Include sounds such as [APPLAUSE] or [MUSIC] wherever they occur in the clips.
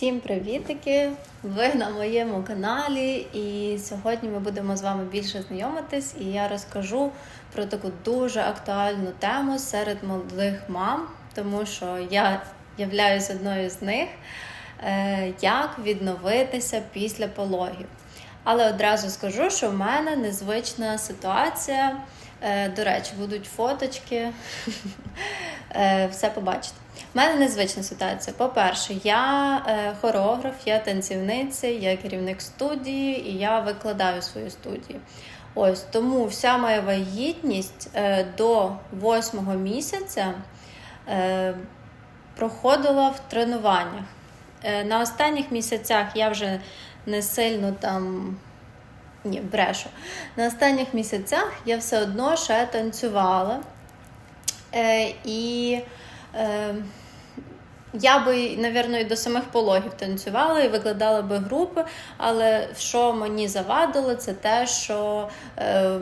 Всім привітики! Ви на моєму каналі, і сьогодні ми будемо з вами більше знайомитись, і я розкажу про таку дуже актуальну тему серед молодих мам, тому що я являюсь одною з них, е, як відновитися після пологів. Але одразу скажу, що в мене незвична ситуація. Е, До речі, будуть фоточки, [LAUGHS] Е, все побачите. У мене незвична ситуація. По-перше, я е, хореограф, я танцівниця, я керівник студії і я викладаю свою студію. Ось тому вся моя вагітність е, до восьмого місяця е, проходила в тренуваннях. На останніх місяцях я вже не сильно там. Ні, брешу. На останніх місяцях я все одно ще танцювала. Е, і я би, напевно, до самих пологів танцювала і викладала би групи, але що мені завадило, це те, що е,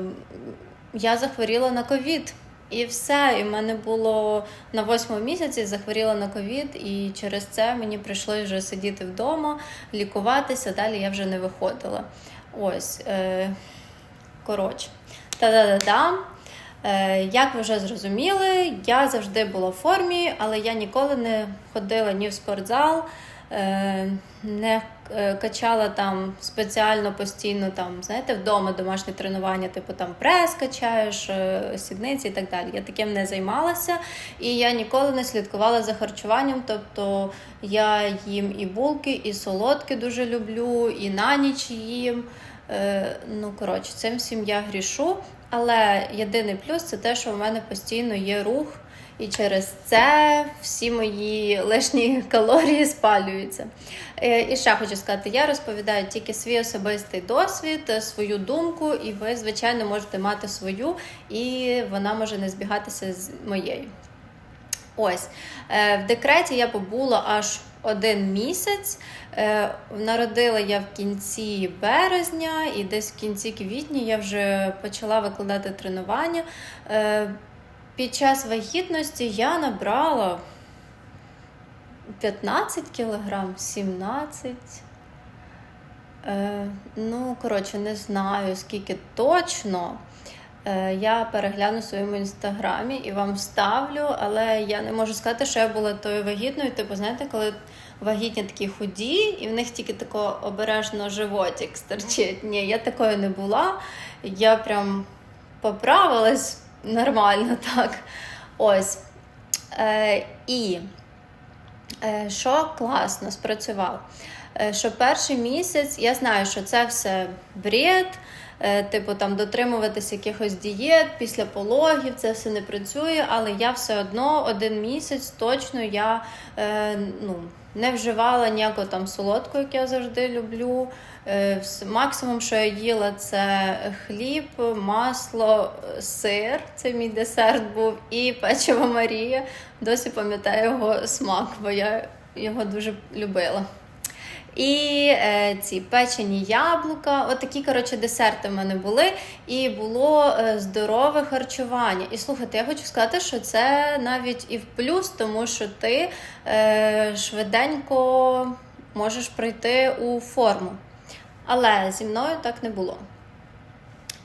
я захворіла на ковід. І все, і в мене було на восьмому місяці захворіла на ковід, і через це мені прийшлося вже сидіти вдома, лікуватися. Далі я вже не виходила. Ось, е, коротше, та-да-да-да. Е, Як ви вже зрозуміли, я завжди була в формі, але я ніколи не ходила ні в спортзал, е, не е, качала там спеціально постійно там, знаєте, вдома домашнє тренування, типу там прес качаєш, сідниці і так далі. Я таким не займалася, і я ніколи не слідкувала за харчуванням. Тобто я їм і булки, і солодкі дуже люблю, і на ніч їм. Ну, коротше, цим всім я грішу. Але єдиний плюс це те, що в мене постійно є рух, і через це всі мої лишні [LAUGHS] калорії спалюються. Е, І ще хочу сказати: я розповідаю тільки свій особистий досвід, е, свою думку, і ви, звичайно, можете мати свою, і вона може не збігатися з моєю. Ось е, в декреті я побула аж один місяць. Е, Народила я в кінці березня, і десь в кінці квітня я вже почала викладати тренування. Е, Під час вагітності я набрала 15 кілограм, 17. Е, Ну, коротше, не знаю скільки точно. Е, Я перегляну в своєму інстаграмі і вам вставлю, але я не можу сказати, що я була тою вагітною. Типу, знаєте, коли вагітні такі худі, і в них тільки тако обережно животик стерчить. Ні, я такою не була. Я прям поправилась нормально [LAUGHS] так. Ось. Е, І е, що класно спрацював? Е, Що перший місяць я знаю, що це все бред, типу там дотримуватись якихось дієт після пологів, це все не працює, але я все одно один місяць точно я е, ну, не вживала ніякого там солодкого, як я завжди люблю. Е, Максимум, що я їла, це хліб, масло, е, сир. Це мій десерт був, і печиво Марія. Досі пам'ятаю його смак, бо я його дуже любила. І е, ці печені яблука, отакі, коротше, десерти в мене були, і було е, здорове харчування. І слухайте, я хочу сказати, що це навіть і в плюс, тому що ти е, швиденько можеш прийти у форму. Але зі мною так не було.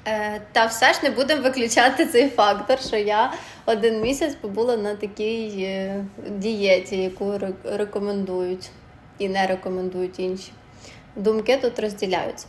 Е, Та все ж не будемо виключати цей фактор, що я один місяць побула на такій е, дієті, яку рекомендують і не рекомендують інші. Думки тут розділяються.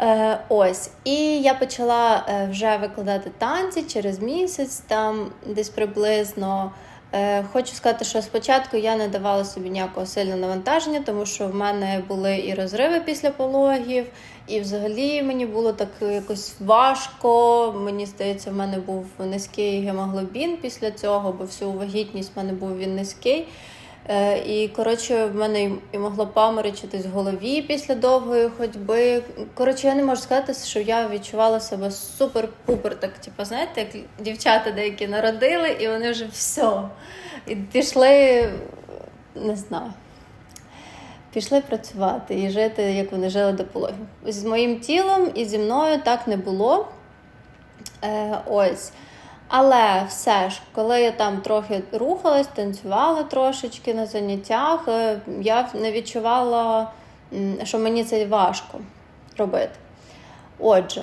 Е, ось, і я почала е, вже викладати танці через місяць, там десь приблизно. Е, хочу сказати, що спочатку я не давала собі ніякого сильного навантаження, тому що в мене були і розриви після пологів, і взагалі мені було так якось важко. Мені здається, в мене був низький гемоглобін після цього, бо всю вагітність в мене був він низький. Е, І коротше, в мене і- могло паморочитись в голові після довгої ходьби. Коротше, я не можу сказати, що я відчувала себе супер-пупер. Так, типу, знаєте, як дівчата деякі народили, і вони вже все. І пішли, не знаю. Пішли працювати і жити, як вони жили до пологів. З моїм тілом і зі мною так не було. Е, ось. Але все ж, коли я там трохи рухалась, танцювала трошечки на заняттях, е, я не відчувала, що мені це важко робити. Отже,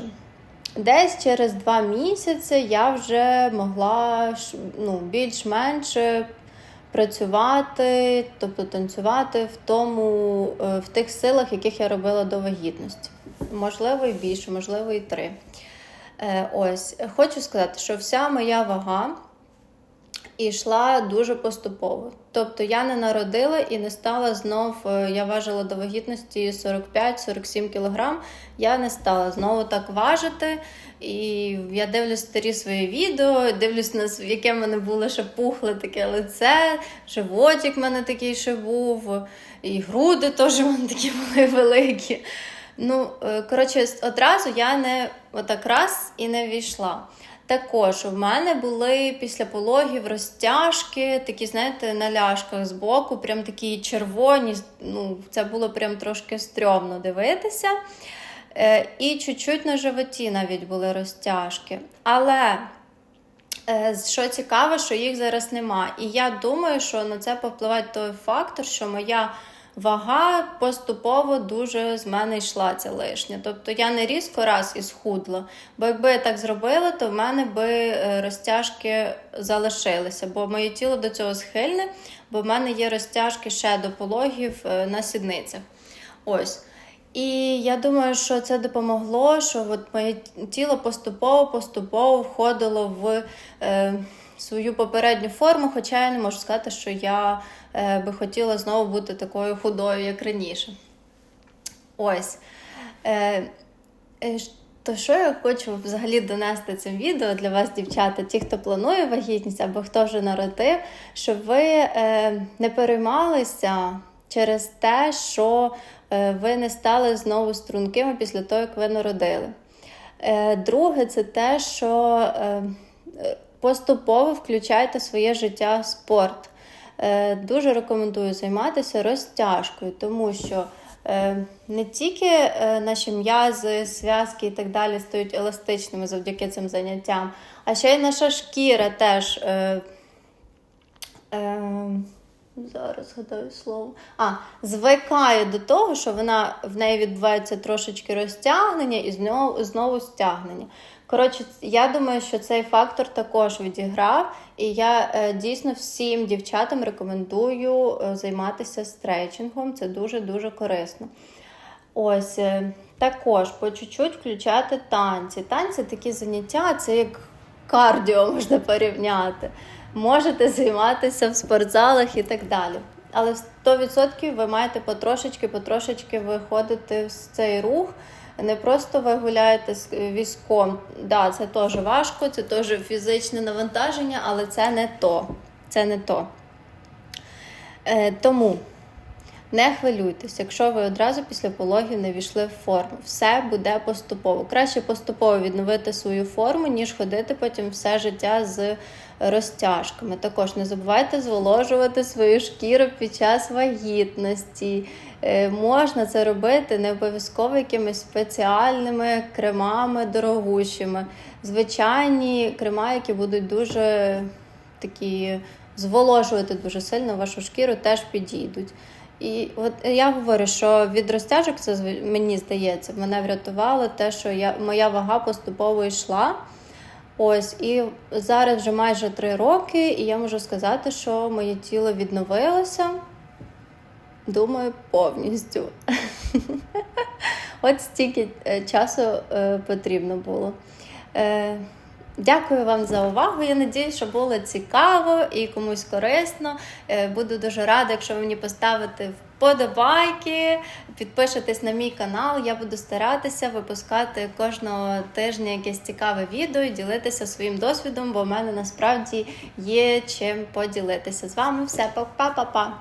десь через два місяці я вже могла ну, більш-менш працювати, тобто танцювати в тому, е, в тих силах, яких я робила до вагітності. Можливо, і більше, можливо, і три. Е, Ось, хочу сказати, що вся моя вага йшла дуже поступово. Тобто я не народила і не стала знов, е, я важила до вагітності 45-47 кг. Я не стала знову так важити. І я дивлюсь старі свої відео, дивлюсь на яке в мене було ще пухле таке лице, животик в мене такий ще був, і груди теж в мене такі були [LAUGHS] великі. Ну, е, коротше, одразу я не отак раз і не війшла. Також у мене були після пологів розтяжки, такі, знаєте, на ляшках збоку, прям такі червоні. Ну, це було прям трошки стрьомно дивитися. Е, І чуть-чуть на животі навіть були розтяжки. Але Е, Що цікаво, що їх зараз нема. І я думаю, що на це повпливає той фактор, що моя вага поступово дуже з мене йшла ця лишня. Тобто я не різко раз і схудла. Бо якби я так зробила, то в мене би е, розтяжки залишилися, бо моє тіло до цього схильне, бо в мене є розтяжки ще до пологів е, на сідницях. Ось. І я думаю, що це допомогло, що от моє тіло поступово-поступово входило в е, свою попередню форму, хоча я не можу сказати, що я е, би хотіла знову бути такою худою, як раніше. Ось. Е, е, то що я хочу взагалі донести цим відео для вас, дівчата, ті, хто планує вагітність або хто вже народив, щоб ви не переймалися через те, що ви не стали знову стрункими після того, як ви народили. Друге, це те, що поступово включайте в своє життя спорт. Е, Дуже рекомендую займатися розтяжкою, тому що е, не тільки е, наші м'язи, зв'язки і так далі стають еластичними завдяки цим заняттям, а ще й наша шкіра теж. Зараз згадаю слово. А, звикає до того, що вона в неї відбувається трошечки розтягнення і знову, знову стягнення. Коротше, я думаю, що цей фактор також відіграв, і я е, дійсно всім дівчатам рекомендую е, займатися стрейчингом. Це дуже-дуже корисно. Ось е, також по чуть-чуть включати танці. Танці такі заняття, це як кардіо можна порівняти. Можете займатися в спортзалах і так далі. Але 100% ви маєте потрошечки, потрошечки виходити в цей рух. Не просто ви гуляєте з е, візком. Да, це теж важко, це теж фізичне навантаження, але це не то. Це не то. Е, тому не хвилюйтесь, якщо ви одразу після пологів не війшли в форму. Все буде поступово. Краще поступово відновити свою форму, ніж ходити потім все життя з розтяжками. Також не забувайте зволожувати свою шкіру під час вагітності. Е, Можна це робити не обов'язково якимись спеціальними кремами дорогущими. Звичайні крема, які будуть дуже такі зволожувати дуже сильно вашу шкіру, теж підійдуть. І от я говорю, що від розтяжок це мені здається, мене врятувало те, що я, моя вага поступово йшла. Ось, і зараз вже майже три роки, і я можу сказати, що моє тіло відновилося. Думаю, повністю. [LAUGHS] От стільки е, часу е, потрібно було. Дякую вам за увагу. Я надію, що було цікаво і комусь корисно. Е, Буду дуже рада, якщо ви мені поставите вподобайки, підпишетесь на мій канал. Я буду старатися випускати кожного тижня якесь цікаве відео і ділитися своїм досвідом, бо в мене насправді є чим поділитися. З вами все, па-па-па-па!